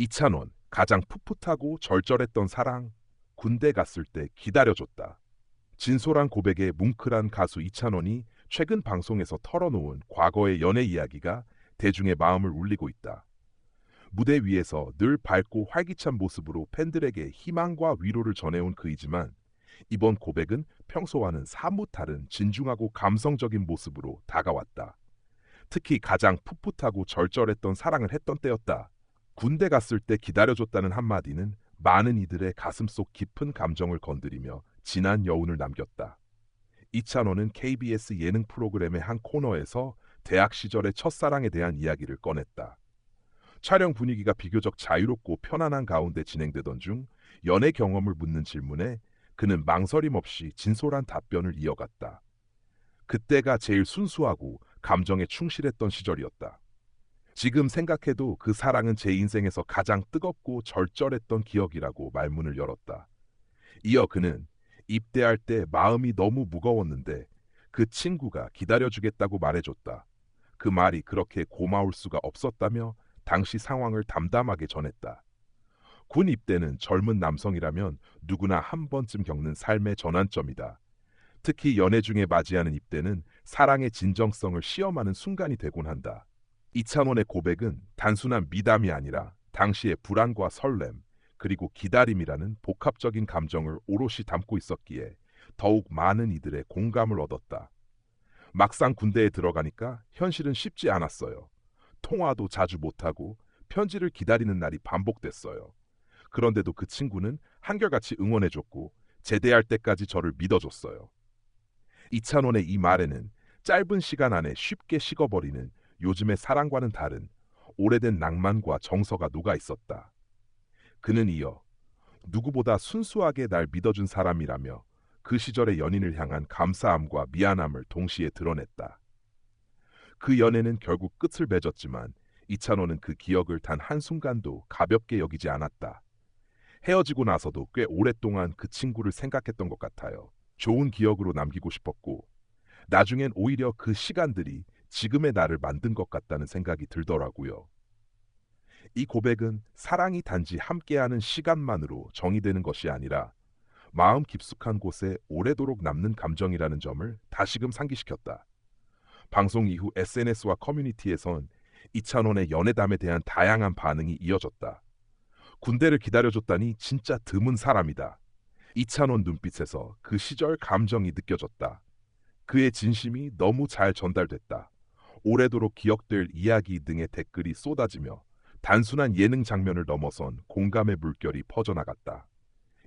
이찬원, 가장 풋풋하고 절절했던 사랑, 군대 갔을 때 기다려줬다. 진솔한 고백에 뭉클한 가수 이찬원이 최근 방송에서 털어놓은 과거의 연애 이야기가 대중의 마음을 울리고 있다. 무대 위에서 늘 밝고 활기찬 모습으로 팬들에게 희망과 위로를 전해온 그이지만 이번 고백은 평소와는 사뭇 다른 진중하고 감성적인 모습으로 다가왔다. 특히 가장 풋풋하고 절절했던 사랑을 했던 때였다. 군대 갔을 때 기다려줬다는 한마디는 많은 이들의 가슴 속 깊은 감정을 건드리며 진한 여운을 남겼다. 이찬원은 KBS 예능 프로그램의 한 코너에서 대학 시절의 첫사랑에 대한 이야기를 꺼냈다. 촬영 분위기가 비교적 자유롭고 편안한 가운데 진행되던 중 연애 경험을 묻는 질문에 그는 망설임 없이 진솔한 답변을 이어갔다. 그때가 제일 순수하고 감정에 충실했던 시절이었다. 지금 생각해도 그 사랑은 제 인생에서 가장 뜨겁고 절절했던 기억이라고 말문을 열었다. 이어 그는 입대할 때 마음이 너무 무거웠는데 그 친구가 기다려주겠다고 말해줬다. 그 말이 그렇게 고마울 수가 없었다며 당시 상황을 담담하게 전했다. 군 입대는 젊은 남성이라면 누구나 한 번쯤 겪는 삶의 전환점이다. 특히 연애 중에 맞이하는 입대는 사랑의 진정성을 시험하는 순간이 되곤 한다. 이찬원의 고백은 단순한 미담이 아니라 당시의 불안과 설렘, 그리고 기다림이라는 복합적인 감정을 오롯이 담고 있었기에 더욱 많은 이들의 공감을 얻었다. 막상 군대에 들어가니까 현실은 쉽지 않았어요. 통화도 자주 못하고 편지를 기다리는 날이 반복됐어요. 그런데도 그 친구는 한결같이 응원해줬고 제대할 때까지 저를 믿어줬어요. 이찬원의 이 말에는 짧은 시간 안에 쉽게 식어버리는 요즘의 사랑과는 다른 오래된 낭만과 정서가 녹아 있었다. 그는 이어 누구보다 순수하게 날 믿어준 사람이라며 그 시절의 연인을 향한 감사함과 미안함을 동시에 드러냈다. 그 연애는 결국 끝을 맺었지만 이찬호는 그 기억을 단 한순간도 가볍게 여기지 않았다. 헤어지고 나서도 꽤 오랫동안 그 친구를 생각했던 것 같아요. 좋은 기억으로 남기고 싶었고, 나중엔 오히려 그 시간들이 지금의 나를 만든 것 같다는 생각이 들더라고요. 이 고백은 사랑이 단지 함께하는 시간만으로 정의되는 것이 아니라 마음 깊숙한 곳에 오래도록 남는 감정이라는 점을 다시금 상기시켰다. 방송 이후 SNS와 커뮤니티에선 이찬원의 연애담에 대한 다양한 반응이 이어졌다. 군대를 기다려줬다니 진짜 드문 사람이다. 이찬원 눈빛에서 그 시절 감정이 느껴졌다. 그의 진심이 너무 잘 전달됐다. 오래도록 기억될 이야기 등의 댓글이 쏟아지며 단순한 예능 장면을 넘어선 공감의 물결이 퍼져나갔다.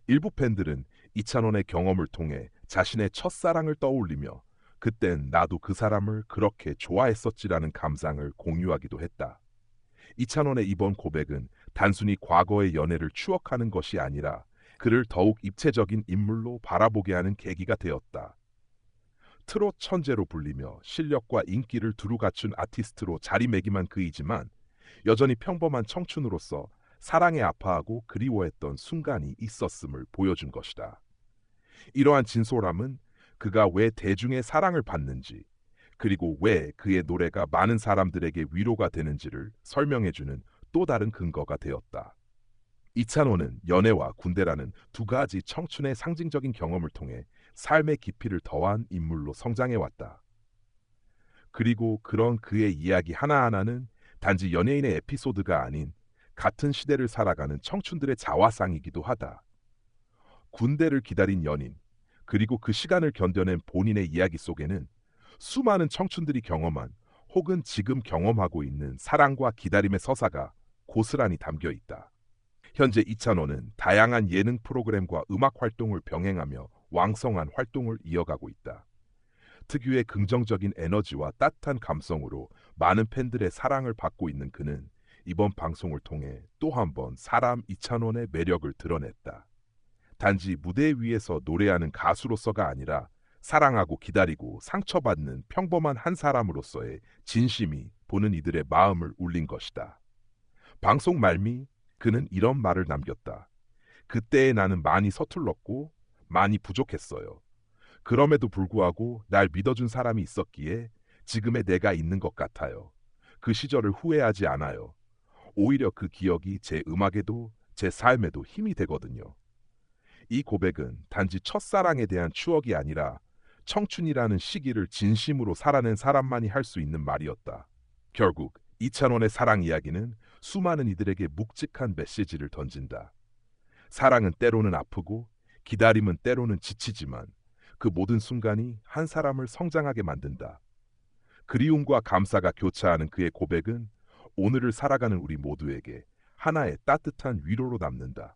일부 팬들은 이찬원의 경험을 통해 자신의 첫사랑을 떠올리며 그땐 나도 그 사람을 그렇게 좋아했었지라는 감상을 공유하기도 했다. 이찬원의 이번 고백은 단순히 과거의 연애를 추억하는 것이 아니라 그를 더욱 입체적인 인물로 바라보게 하는 계기가 되었다. 트롯 천재로 불리며 실력과 인기를 두루 갖춘 아티스트로 자리매김한 그이지만 여전히 평범한 청춘으로서 사랑에 아파하고 그리워했던 순간이 있었음을 보여준 것이다. 이러한 진솔함은 그가 왜 대중의 사랑을 받는지 그리고 왜 그의 노래가 많은 사람들에게 위로가 되는지를 설명해주는 또 다른 근거가 되었다. 이찬호는 연애와 군대라는 두 가지 청춘의 상징적인 경험을 통해 삶의 깊이를 더한 인물로 성장해왔다. 그리고 그런 그의 이야기 하나하나는 단지 연예인의 에피소드가 아닌 같은 시대를 살아가는 청춘들의 자화상이기도 하다. 군대를 기다린 연인, 그리고 그 시간을 견뎌낸 본인의 이야기 속에는 수많은 청춘들이 경험한 혹은 지금 경험하고 있는 사랑과 기다림의 서사가 고스란히 담겨 있다. 현재 이찬호는 다양한 예능 프로그램과 음악 활동을 병행하며 왕성한 활동을 이어가고 있다. 특유의 긍정적인 에너지와 따뜻한 감성으로 많은 팬들의 사랑을 받고 있는 그는 이번 방송을 통해 또 한 번 사람 이찬원의 매력을 드러냈다. 단지 무대 위에서 노래하는 가수로서가 아니라 사랑하고 기다리고 상처받는 평범한 한 사람으로서의 진심이 보는 이들의 마음을 울린 것이다. 방송 말미 그는 이런 말을 남겼다. 그때의 나는 많이 서툴렀고 많이 부족했어요. 그럼에도 불구하고 날 믿어준 사람이 있었기에 지금의 내가 있는 것 같아요. 그 시절을 후회하지 않아요. 오히려 그 기억이 제 음악에도 제 삶에도 힘이 되거든요. 이 고백은 단지 첫사랑에 대한 추억이 아니라 청춘이라는 시기를 진심으로 살아낸 사람만이 할 수 있는 말이었다. 결국 이찬원의 사랑 이야기는 수많은 이들에게 묵직한 메시지를 던진다. 사랑은 때로는 아프고 기다림은 때로는 지치지만 그 모든 순간이 한 사람을 성장하게 만든다. 그리움과 감사가 교차하는 그의 고백은 오늘을 살아가는 우리 모두에게 하나의 따뜻한 위로로 남는다.